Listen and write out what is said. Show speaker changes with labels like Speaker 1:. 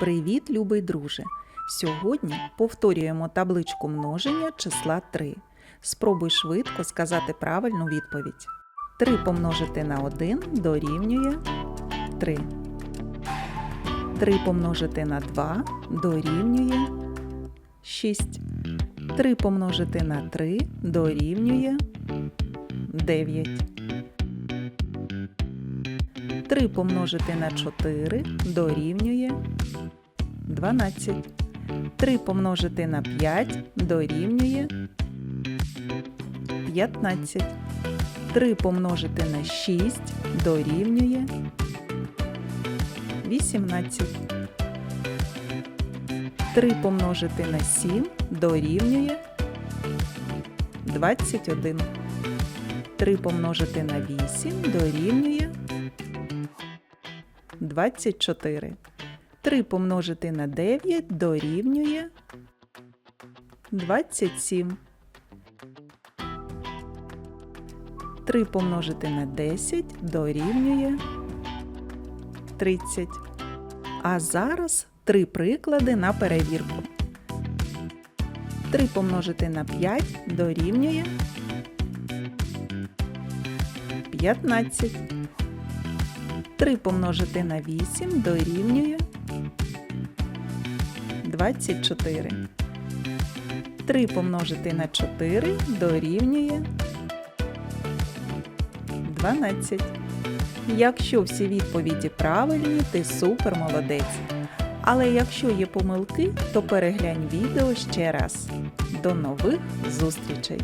Speaker 1: Привіт, любий друже! Сьогодні повторюємо табличку множення числа 3. Спробуй швидко сказати правильну відповідь. 3 помножити на 1 дорівнює 3. 3 помножити на 2 дорівнює 6. 3 помножити на 3 дорівнює 9. 3 помножити на 4 дорівнює 12. 3 помножити на 5 дорівнює 15. 3 помножити на 6 дорівнює 18. 3 помножити на 7 дорівнює 21. 3 помножити на 8 дорівнює 24. 3 помножити на 9 дорівнює 27. 3 помножити на 10 дорівнює 30. А зараз три приклади на перевірку. 3 помножити на 5 дорівнює 15. 3 помножити на 8 дорівнює 24. 3 помножити на 4 дорівнює 12. Якщо всі відповіді правильні, ти супер молодець. Але якщо є помилки, то переглянь відео ще раз. До нових зустрічей!